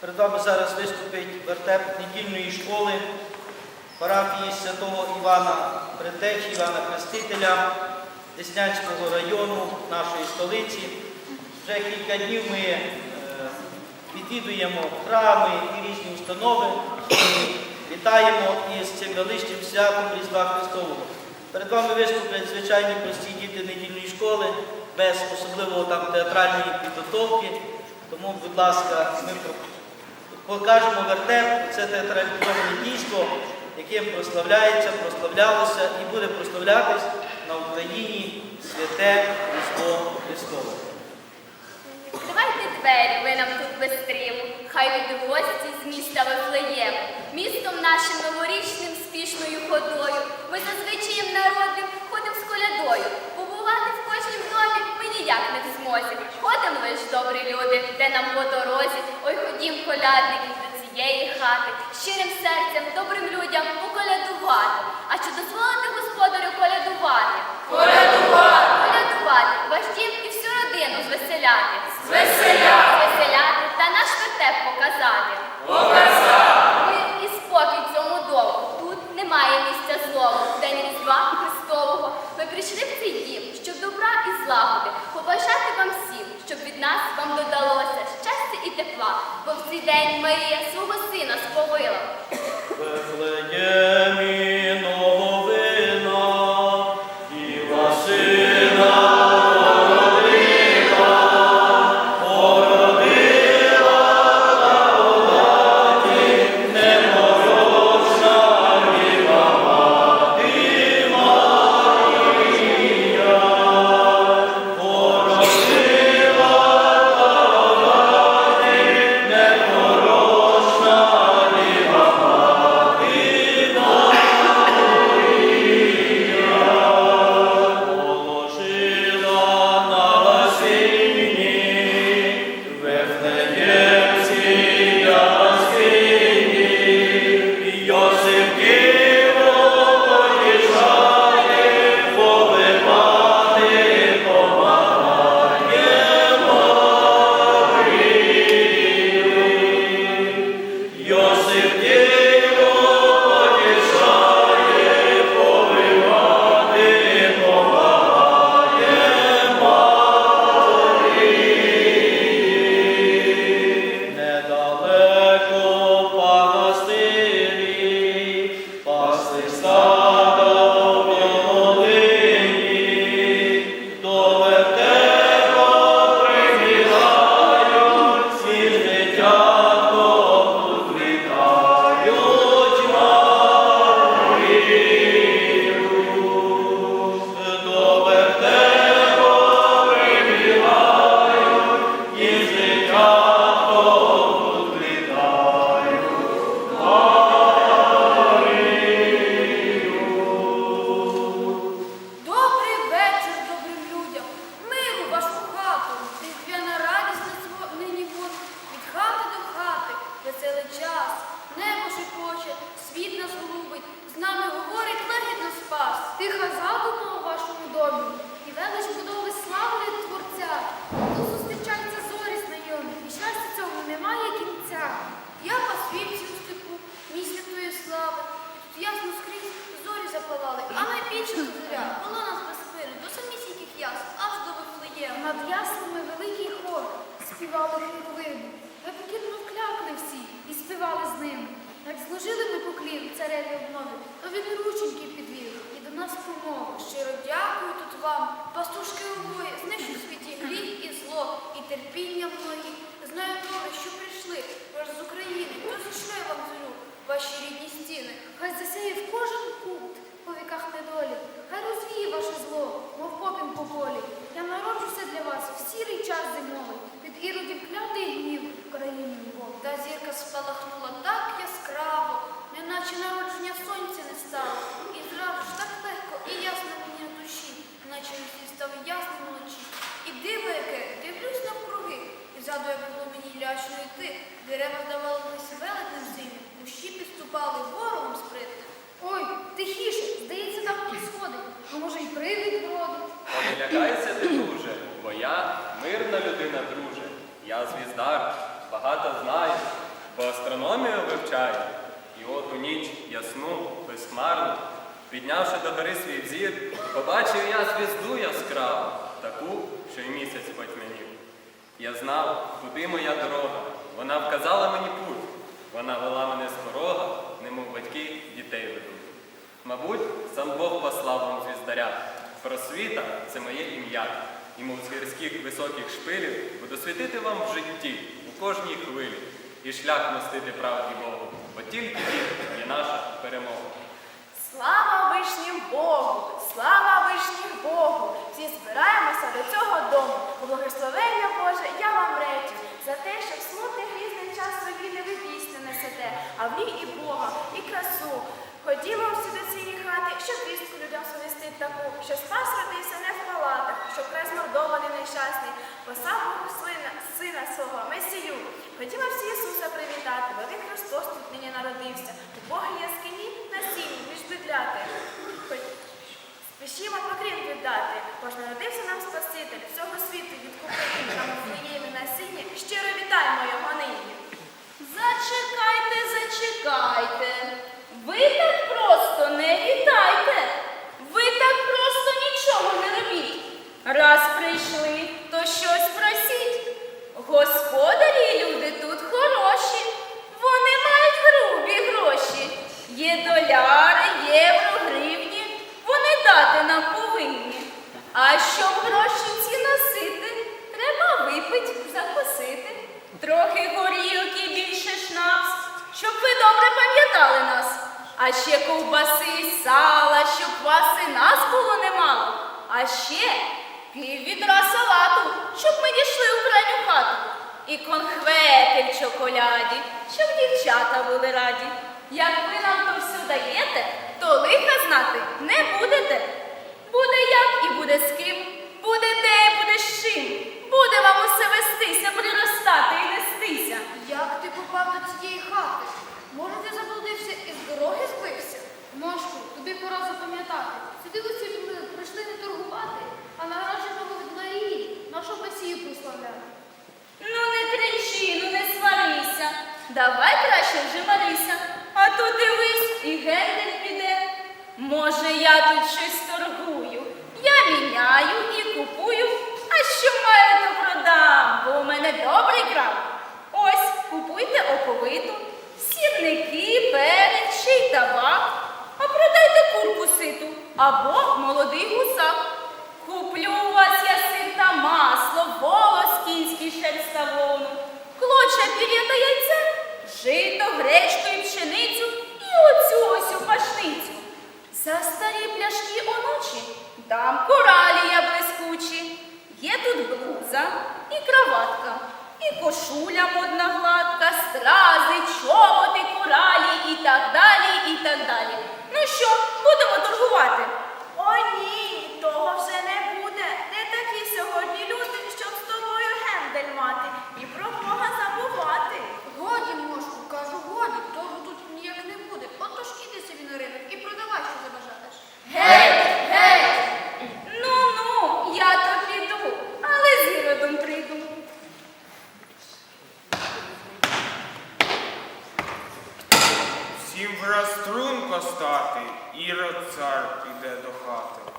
Перед вами зараз виступить вертеп недільної школи парафії святого Івана Предтечі, Івана Хрестителя Деснянського району нашої столиці. Вже кілька днів ми е, відвідуємо храми і різні установи. Вітаємо із цим величним святом Різдва Христового. Перед вами виступлять звичайні прості діти недільної школи, без особливого там театральної підготовки. Тому, будь ласка, ми покажемо вертеп. Це театралізоване дійство, яким прославляється, прославлялося і буде прославлятись на Україні святе Різдво Христове. Відкривайте двері, ви нам тут вестрілу, хай від гості з міста Вифлеєм, містом нашим новорічним спішною ходою. Ми за звичаєм народним ходим з колядою. Ніяк не в змозі. Ходим лиш добрі люди, де нам по дорозі. Ой, ходім, колядники, до цієї хати, щирим серцем, добрим людям поколядувати. А чи дозволити господарю колядувати? Колядувати! Колядувати, ваш дім і всю родину звеселяти. Звеселяти! Звеселяти тут зоря була нас без хвилі, до самісіньких яс, аж до Вифлеєм. Над ясними великий хор співали хвилину. Ми покірно вклякли всі і співали з ними. Як зложили ми поклін цареві обнови, то він рученьки підвів і до нас промовив. Щиро дякую тут вам, пастушки обоє, знищу в світі гріх і зло, і терпіння многі. Знаю добре, що прийшли ваш з України, то зійшли вам зорю, ваші рідні стіни. Хай засяє в кожен кут по віках недолі, хай розвіє ваше зло, мов попін по полі. Я народжуся для вас в сірий час зимовий, від іродів клятий гнів в країні Львов. Та зірка спалахнула так яскраво, неначе народження сонця не стало. І зразу ж так легко і ясно мені на душі, наче він став ясним вночі. І диво яке, дивлюсь навкруги, і згадую, як було мені лячно йти, дерева здавалися велетним синім, кущі підступали ворогом спритним. Ой, тихіше, здається, там хтось сходить, а може й привид бродить. Не лякайся ти дуже, бо я мирна людина, друже. Я звіздар, багато знаю, бо астрономію вивчаю. І от у ніч ясну, безхмарну, піднявши до гори свій зір, побачив я звізду яскраву, таку, що й місяць потьмянів. Я знав, куди моя дорога. Вона вказала мені путь. Вона вела мене з порога, немов батьки дітей ведуть. Мабуть, сам Бог послав вам звіздаря. Просвіта це моє ім'я. І мов з гірських високих шпилів буду світити вам в житті, у кожній хвилі, і шлях мостити правді Богу. Бо тільки він є наша перемога. Слава вишнім Богу! Слава вишнім Богу! Всі збираємося до цього дому. Благословення Боже, я вам речу за те, що в смутний грізний час собі не ви пісню а в ній і Бога, і красу. Ходімо всі до цієї хати, щоб вістку людям совести таку, що спас родився не в палатах, що край змордований нещасний, послав Бог сина, сина свого, Месію. Ходімо всі Ісуса привітати, бо Він Христос тут нині народився. У Бога яскині на сіні між бедляти. Спішімо поклін віддати, бо ж народився нам Спаситель, всього світу відкупити нам у своєму на сіні. Щиро вітаємо його нині. Зачекайте, зачекайте. Ви так просто не вітайте. Ви так просто нічого не робіть. Раз прийшли, то щось просіть. Господарі і люди тут хороші. Вони мають грубі гроші. Є доляри, євро, гривні. Вони дати нам повинні. А щоб гроші ці носити, треба випить, закусити. Трохи горілки, більше шнапс, щоб ви добре пам'ятали нас. А ще ковбаси, сала, щоб вас і нас було немало. А ще пів відра салату, щоб ми дійшли у крайню хату. І конхвети в чоколяді, щоб дівчата були раді. Як ви нам то все даєте, то лиха знати не будете. Буде як і буде з ким, буде де і буде з чим. Буде вам усе вестися, приростати і нестися. Як ти попав до цієї хати? Може, ти заблудився і з дороги збився? Мошку, тобі пора запам'ятати. Сюди усі ми прийшли не народженого від Марії, нашу Месію прославляти. Ну не кричи, ну не сварися. Давай краще вже марися. А то дивись, і гендель піде. Може, я тут щось торгую. Я міняю і купую, а що маю, то продам, бо у мене добрий крам. Ось, купуйте оковиту, сірники, перець, ще й табак, а продайте курку ситу або молодий гусак. Куплю у вас я сир та масло, волос кінський шерсть та вовну, клоча пір'я та жито, гречку і пшеницю і оцю ось у пашницю. За старі пляшки онучі дам коралія блискучі. Є тут блуза і краватка, і кошуля модна гладка, стрази, чоботи, коралі і так далі, і так далі. Ну що, будемо торгувати? О, ні, того вже не буде. Не такі сьогодні люди, щоб з тобою гендель мати і про Бога забувати. Годі, мошку, кажу, годі, того тут ніяк не буде. Отож іди собі на ринок і продавай, що забажаєш. Геть, геть! Ну, ну, я то піду, але з іродом прийду. Всім враз струнко стати, Ірод цар піде до хати.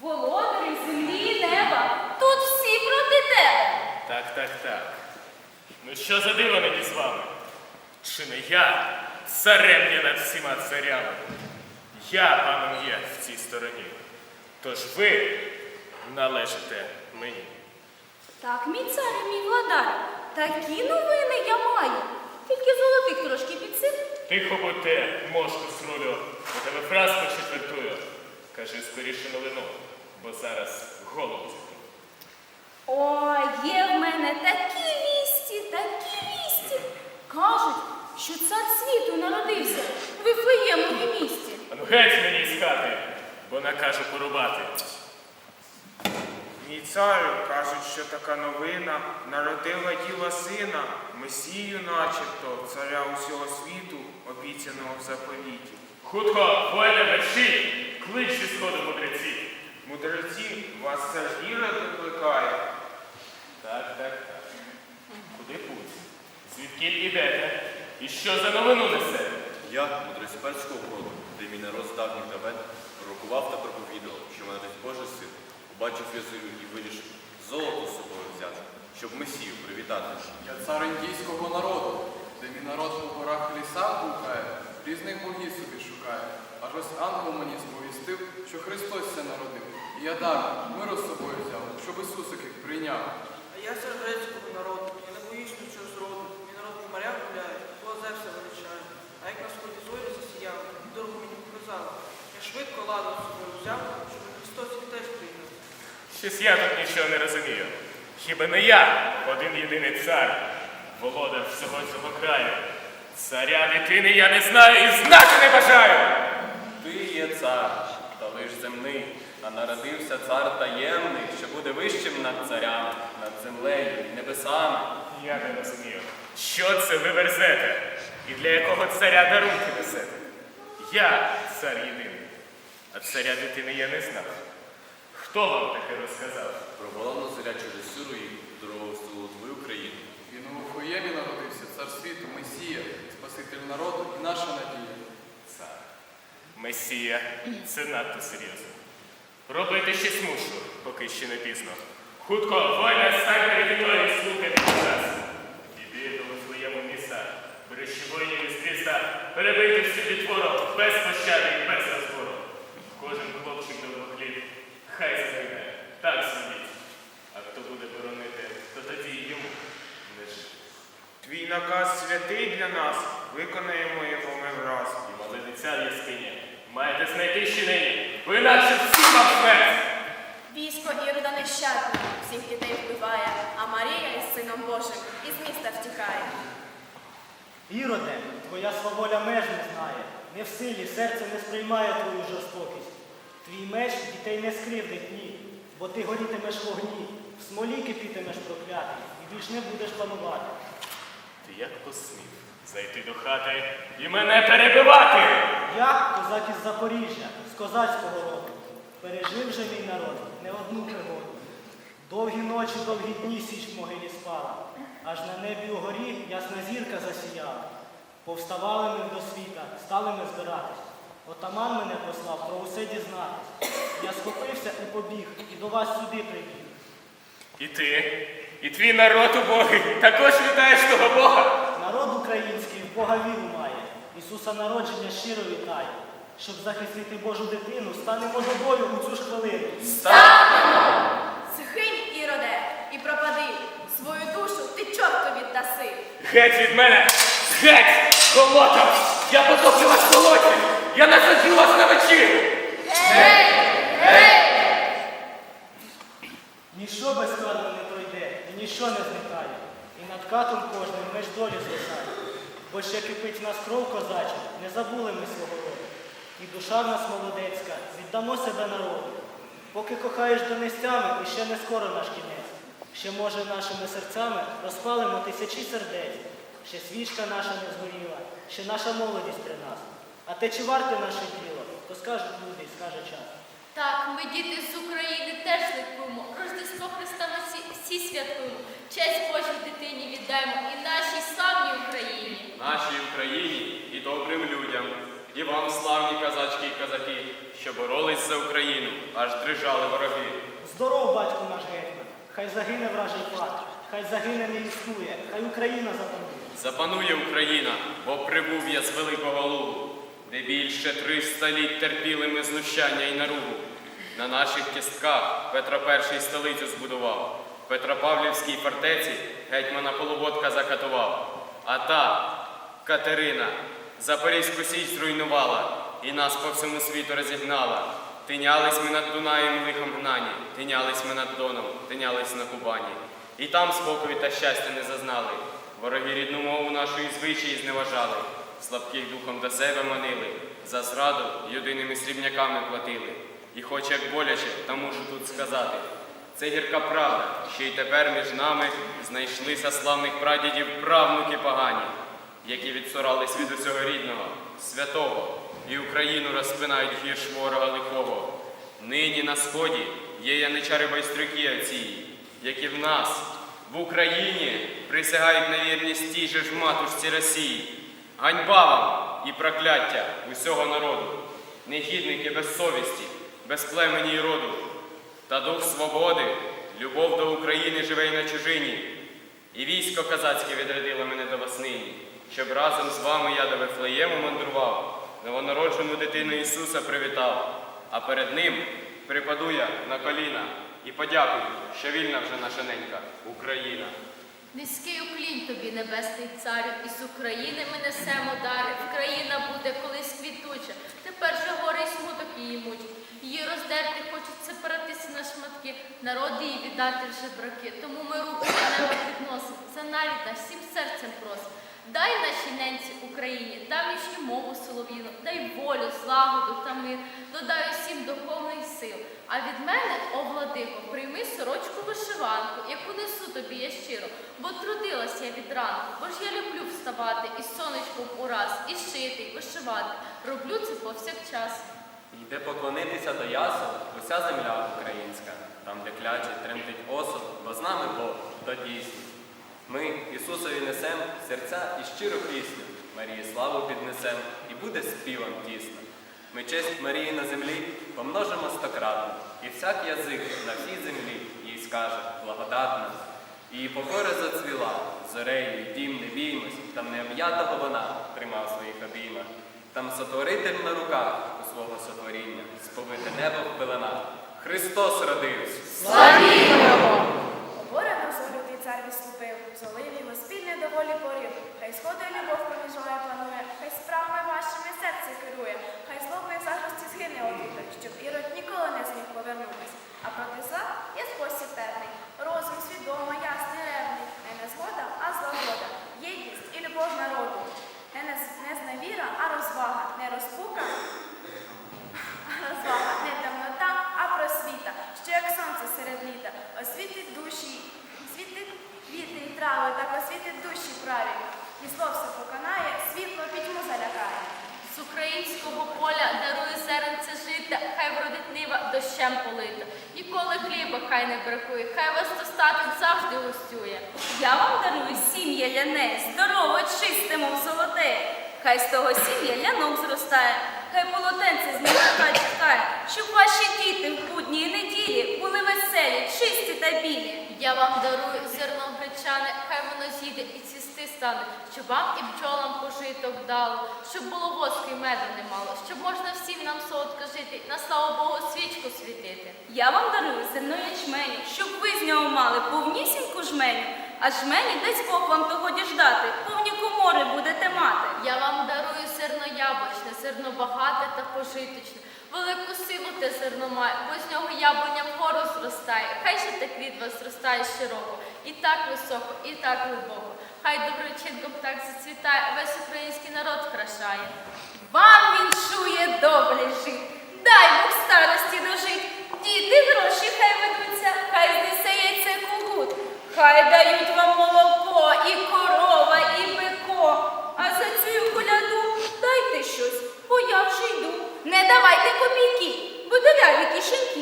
Володарі землі і неба, тут всі проти тебе. Так, так, так. Ну що за диво мені з вами? Чи не я царем є над всіма царями? Я паном є в цій стороні. Тож ви належите мені. Так, мій цар і мій владар, такі новини я маю. Тільки золотих трошки підсип. Тихо будьте, мошку срулю, бо тебе фразку четвертую. Кажи скоріше новину, бо зараз голову закрию. Ой, є в мене такі вісті, такі вісті. Кажуть, що цар світу народився в Вифлеємові місті. А ну геть мені з хати, бо накажу порубати. Мій царю кажуть, що така новина народила діва сина, Месію начебто, царя усього світу, обіцяного в заповіті. Хутко, воїне мерщі, клич зі сходу мудреці. Мудреці, вас цар Ірод викликає. Так, так, так. Куди путь? Звідки ідете? І що за новину несете? Я, мудрець перського роду, де мій народ з давніх давен пророкував та проповідував, що мене десь Божий син побачив я зорю і вирішив золото з собою взяти, щоб Месію привітати. Я цар індійського народу, де мій народ по горах і лісах гукає, різних богів собі шукає. Аж ось ангел мені сповістив, що Христос це народив. І я дар миру з собою взяв, щоб Ісусик їх прийняв. А я цар грецького народу, я не боюсь нічого зроду. Мій народ по морях гуляє, по озерся величає. А як на сході зорі засіяв, дорогу мені показав. Я швидко ладу з собою взяв, щоб Христос їх теж прийняв. Щось я тут нічого не розумію. Хіба не я, один єдиний цар, володар всього цього краю. Царя дитини я не знаю і знати не бажаю. Ти є цар, та лиш земний, а народився цар таємний, що буде вищим над царями, над землею небесами. Я не розумію, що це ви верзете і для якого царя дарунки несете. Я цар єдиний, а царя дитини я не знав. Хто вам таке розказав? Провалено зоря через сиру і дорогу в твою країну. Він у Вифлеємі народився, цар світу, Месія, Спаситель народу і наша надія. Цар. Месія, це надто серйозно. Робити щось мушу, поки ще не пізно. Хутко, воїна, стань переді мною і слухайте нас. Іди до своєму міста, бережи воїнів із міста, перебийте всю відвору, без пощади і без розбору. Кожен хлопчик до двох літ, хай загине, так зробіть. А хто буде боронити, то тоді й йому не жити. Твій наказ святий для нас, виконаємо його ми враз. І молодиця в яскині. Маєте знайти ще нині, бо інакше всі вам смерть. Військо Ірода нещадне, всіх дітей вбиває, а Марія із сином Божим із міста втікає. Іроде, твоя сваволя меж не знає, не в силі, серце не сприймає твою жорстокість. Твій меч дітей не скривдить ні, бо ти горітимеш в вогні, в смолі кипітимеш проклятий, і більш не будеш панувати. Як посмів зайти до хати і мене перебивати? Я, козак із Запоріжжя, з козацького роду, пережив же мій народ не одну пригоду. Довгі ночі, довгі дні січ в могилі спала, аж на небі угорі ясна зірка засіяла. Повставали ми до світа, стали ми збиратись. Отаман мене послав про усе дізнатись. Я схопився і побіг, і до вас сюди прибіг. І ти, і твій народ убогий також вітаєш того Бога. Народ український в Бога віру має, Ісуса народження щиро вітає. Щоб захистити Божу дитину, станемо до бою у цю ж хвилину. Згинь, Іроде, і пропади, свою душу ти чорту віддаси. Геть від мене! Геть! Голота! Я потоплю вас в болоті! Я насаджу вас на вечіру! Ніщо безкарно не пройде, і ніщо не зникає. І катом кожним меж долі звисає. Бо ще кипить нас кров козача, не забули ми свого роду. І душа в нас молодецька, віддамо себе народу. Поки кохаєш донестями, і ще не скоро наш кінець. Ще, може, нашими серцями розпалимо тисячі сердець. Ще свічка наша не згоріла, ще наша молодість при нас. А те, чи варте наше діло, то скажуть люди, скаже час. Так, ми діти з України теж ликуємо. Рождество Христа ми всі, святкуємо. Честь Божій дитині віддаємо і нашій славній Україні. Нашій Україні і добрим людям, і вам, славні казачки і казаки, що боролись за Україну, аж дрижали вороги. Здоров, батько наш гетьман, хай загине вражий пад, хай загине не існує, хай Україна запанує. Запанує Україна, бо прибув я з великого лугу, де більше триста літ терпіли ми знущання і наругу. На наших кістках Петро І столицю збудував, в Петропавлівській фортеці гетьмана Полуботка закатував. А та Катерина Запорізьку січ зруйнувала і нас по всьому світу розігнала. Тинялись ми над Дунаєм лихом гнані, тинялись ми над Доном, тинялись на Кубані. І там спокою та щастя не зазнали. Вороги рідну мову нашу і звичаї зневажали, слабких духом до себе манили, за зраду єдиними срібняками платили. І хоч як боляче, та мушу тут сказати. Це гірка правда, що й тепер між нами знайшлися славних прадідів правнуки погані, які відсурались від усього рідного, святого, і Україну розпинають гірш ворога лихого. Нині на сході є яничари байстрюки оці, які в нас в Україні присягають на вірність тій же ж матушці Росії. Ганьба вам і прокляття усього народу, негідники без совісті, без племені й роду. Та дух свободи, любов до України живе й на чужині. І військо козацьке відрядило мене до вас нині, щоб разом з вами я до Вифлеєму мандрував, новонароджену дитину Ісуса привітав, а перед ним припаду я на коліна і подякую, що вільна вже наша ненька Україна. Низький уклінь тобі, небесний царю, із України ми несемо дари. Україна буде колись квітуча. Тепер же горе й смуток її мучить. Її роздерти на народи її віддати вже браки. Тому ми руки до неба підносимо, за навіть нас всім серцем просимо. Дай нашій ненці Україні давнішню мову солов'їну, дай волю, злагоду та мир, додай усім духовних сил. А від мене, о владико, прийми сорочку вишиванку, яку несу тобі я щиро, бо трудилась я від ранку, бо ж я люблю вставати із сонечком ураз, і шити, і вишивати. Роблю це повсякчас. Йде поклонитися до ясел уся земля українська, там, де кляче, тремтить осол, бо з нами Бог, то дійсно. Ми Ісусові несем серця і щиру пісню, Марії славу піднесем, і буде співом тісно. Ми честь Марії на землі помножимо стократно, і всяк язик на всій землі їй скаже благодатна. Її покора зацвіла, зорею дім не біймось, там необ'ятого вона тримав своїх обіймах. Там сотворитель на руках у свого сотворіння, сповите небо в пеленах. Христос родився! Оборено зорютий цар відступив, золив його спільне доволі порив. Хай сходи любов проміжує планує, хай справами вашими серце керує, хай злобний зажості згине обіта, щоб ірод ніколи не зміг повернутись. А проти зла є спосіб певний, розум свідомо, ясний, ревний, не незгода, а злагода, єдність і любов народу. Не, нез- не зневіра, а розвага, не розпука, розвага, не темнота, а просвіта, що як сонце серед літа, освітить душі, світить квіти й трави, так освітить душі праві. І зло все поконає, світло пітьму залякає. З українського поля дарує зеренце життя, хай вродить нива дощем полита. Ніколи хліба хай не бракує, хай вас достаток завжди гостює. Я вам дарую сім'я ляне, здорово, чисте, мов золоте. Хай з того сім'я лянок зростає, хай полотенце з нього чекає, щоб ваші діти в будні і неділі були веселі, чисті та білі. Я вам дарую зерно гречане, хай воно зійде і цісти стане, щоб вам і бджолам пожиток дало, щоб було воску і меду немало, щоб можна всім нам солодко жити, на славу Богу свічку світити. Я вам дарую зерно ячменю, щоб ви з нього мали повнісіньку жменю, а жмені дасть Бог вам то годі ждати, повні комори будете мати. Я вам дарую зерно яблучне, зерно багате та пожиточне. Велику силу те зерно має, бо з нього яблуня вгору зростає. Хай же так від вас зростає щороку, і так високо, і так глибоко. Хай доброчинком так зацвітає, весь український народ крашає. Вам віншує добре жит, дай Бог старості дожить. Діти гроші хай ведуться, хай знесе яйце кугут, хай дають вам молоко і за цю коляду дайте щось, бо я вже йду. Не давайте копійки, бо диряві кишеньки.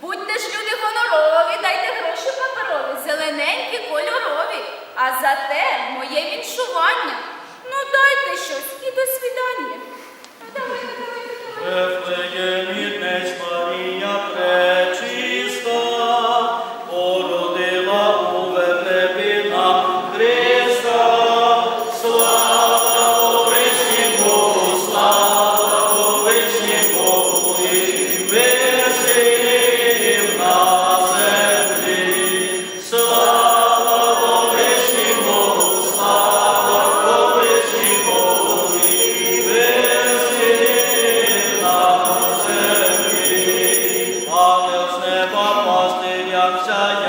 Будьте ж люди гонорові, дайте гроші паперові, зелененькі кольорові. А за те моє відчування. Papa, Pastor, Yamsha,